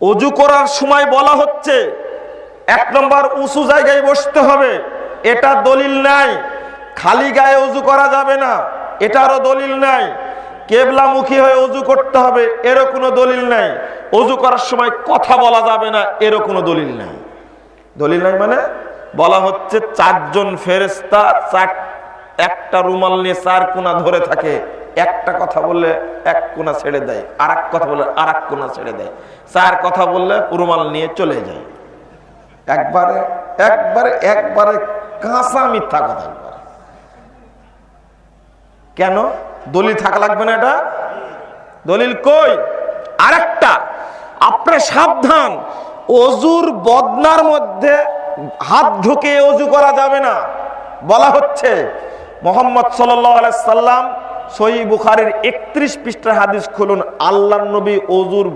অজু করার সময় বলা হচ্ছে, এক নম্বর উঁচু জায়গায় বসতে হবে, এটা দলিল নাই, খালি গায়ে অজু করা যাবে না, এটারও দলিল নাই, কেবলামুখী হয়ে অজু করতে হবে, এরও কোনো দলিল নাই, অজু করার সময় কথা বলা যাবে না, এরও কোনো দলিল নাই। দলিল নাই মানে? বলা হচ্ছে, চারজন ফেরেস্তা চার, একটা রুমাল নিয়ে চার কোনা ধরে থাকে একটা কথা বললে এক কোনা ছেড়ে দেয় আর এক কথা বললে আর এক কোনা ছেড়ে দেয়। চার কথা বললে রুমাল নিয়ে চলে যায়। একবারে একবারে একবারে কাঁচা মিথ্যা কথা একবারে। কেন? দলিল থাকা লাগবে না এটা? দলিল কই? আরেকটা, আপনি সাবধান, অজুর বদনার মধ্যে হাত ঢুকে অজু করা যাবে না। বলা হচ্ছে, মোহাম্মদ সাল্লাম সহি বুখারের একত্রিশ পৃষ্ঠার হাদিস খুলুন। আল্লাহ নবী অজুর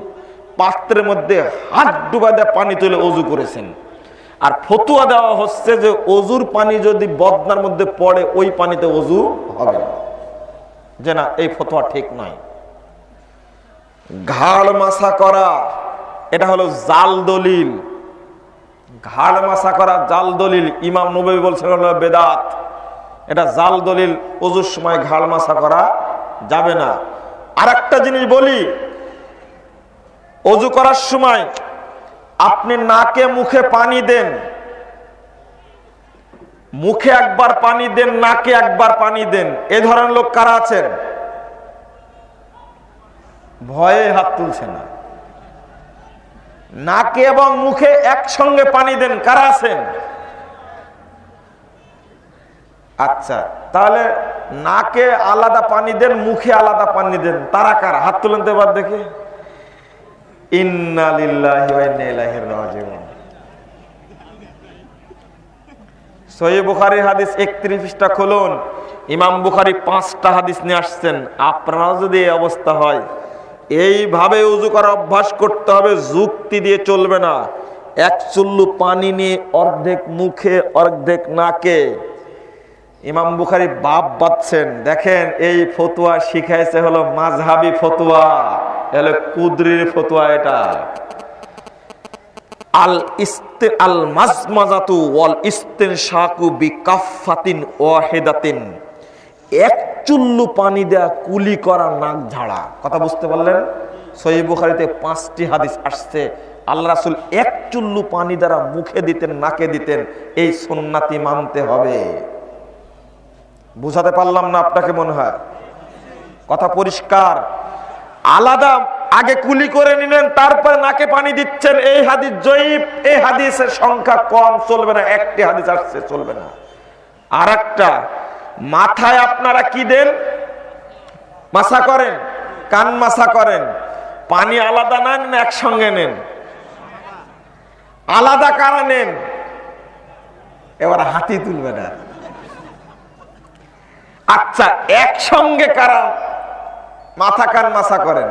পাত্রের মধ্যে হাত ডুবা দিয়ে পানি তুলে অজু করেছেন। আর ফতুয়া দেওয়া হচ্ছে যে অজুর পানি যদি বদনার মধ্যে পড়ে, ওই পানিতে অজু হবে না। যে না, এই ফতোয়া ঠিক নয়। ঘাড় মাসা করা, এটা হলো জাল দলিল। ঘাড় মাসা করা জাল দলিল। ইমাম নবী বলছেন হলো বেদাত। এটা জাল দলিল অজুর সময় ঘাড় মাসা করা যাবে না। আর একটা জিনিস বলি অজু করার সময় আপনি নাকে মুখে পানি দেন। মুখে একবার পানি দেন, নাকে একবার পানি দেন। এ ধরনের লোক কারা আছেন? ভয়ে হাত তুলছে না। নাকে এবং মুখে একসঙ্গে পানি দেন, কারা আছেন? আচ্ছা তাহলে নাকে আলাদা পানি দেন, মুখে আলাদা পানি দেন, তারা কার? হাত তুলেন তো এবার দেখে। বুখারি হাদিস ইমাম বুখারি পাঁচটা হাদিস নিয়ে আসছেন। যদি অবস্থা হয়, এইভাবে অভ্যাস করতে হবে, যুক্তি দিয়ে চলবে না। এক চুল্লু পানি নিয়ে অর্ধেক মুখে, অর্ধেক নাকে। ইমাম বুখারি বাপ বাচ্ছেন। দেখেন, এই ফতুয়া শিখাইছে হলো মাঝহাবি ফতুয়া। হলো কুদরির ফতুয়া এটা। আল ইস্তে, আল মাজমাজাতু ওয়াল ইস্তেনশাকু বিকাফাতিন ওয়াহিদাতিন। এক চুল্লু পানি দেয়া কুলি করা নাক ঝাড়া। কথা বুঝতে পারলেন? সহি বুখারিতে পাঁচটি হাদিস আসছে। আল্লাহ রাসুল এক চুল্লু পানি দ্বারা মুখে দিতেন, নাকে দিতেন। এই সুন্নাতি মানতে হবে। বুঝাতে পারলাম না আপনাকে মনে হয়। কথা পরিষ্কার। আলাদা আগে কুলি করে নিলেন, তারপরে নাকে পানি দিচ্ছেন। এই হাদিস জয়ীব, এই হাদিসের সংখ্যা কম চলবে না, একটি হাদিস আসছে, চলবে না। আর একটা মাথায় আপনারা কি দেন? মাসা করেন, কান মাসা করেন, পানি আলাদা নেন না একসঙ্গে নেন। আলাদা কারা নেন? এবার হাতি তুলবে না। আচ্ছা একসঙ্গে কারা মাথা কান মাসা করেন?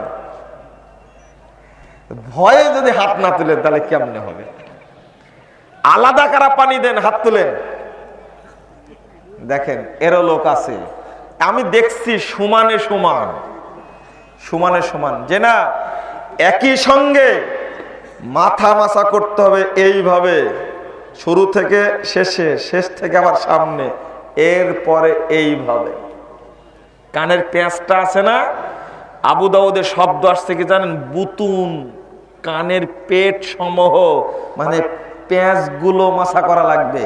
ভয়ে যদি হাত না তুলেন, তাহলে কেমনে হবে? আলাদা কারা পানি দেন, হাত তুলেন? দেখেন, এরও লোক আছে। আমি দেখছি সমানে সমান। সমানে সমান। যে না, একই সঙ্গে মাথা মাসা করতে হবে এইভাবে। শুরু থেকে শেষে, শেষ থেকে আবার সামনে। এরপরে এইভাবে। কানের পেঁচটা আছে না? আবু দাউদের শব্দ আসছে কি জানেন? বুতুন। কানের পেট সমূহ মানে পেঁচগুলো মাসা করা লাগবে।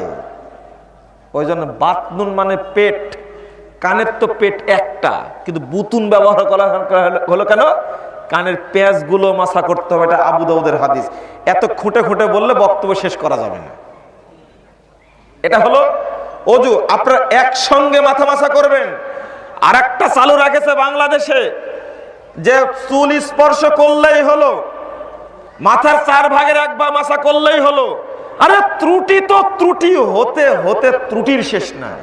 ওই জন্য বাতনুন মানে পেট। কানের তো পেট একটা, কিন্তু বুতুন ব্যবহার করা হলো কেন? কানের পেঁচগুলো মাসা করতে হবে, এটা আবু দাউদের হাদিস। এত খুঁটে খুঁটে বললে বক্তব্য শেষ করা যাবে না। এটা হলো অজু, আপনারা একসঙ্গে মাথা মাছা করবেন। আর একটা চালু রাখেছে বাংলাদেশে, যে চুল স্পর্শ করলেই হলো, মাথার চার ভাগের একবার মাসা করলেই হলো। আরে ত্রুটি তো ত্রুটি, হতে হতে ত্রুটির শেষ নাই।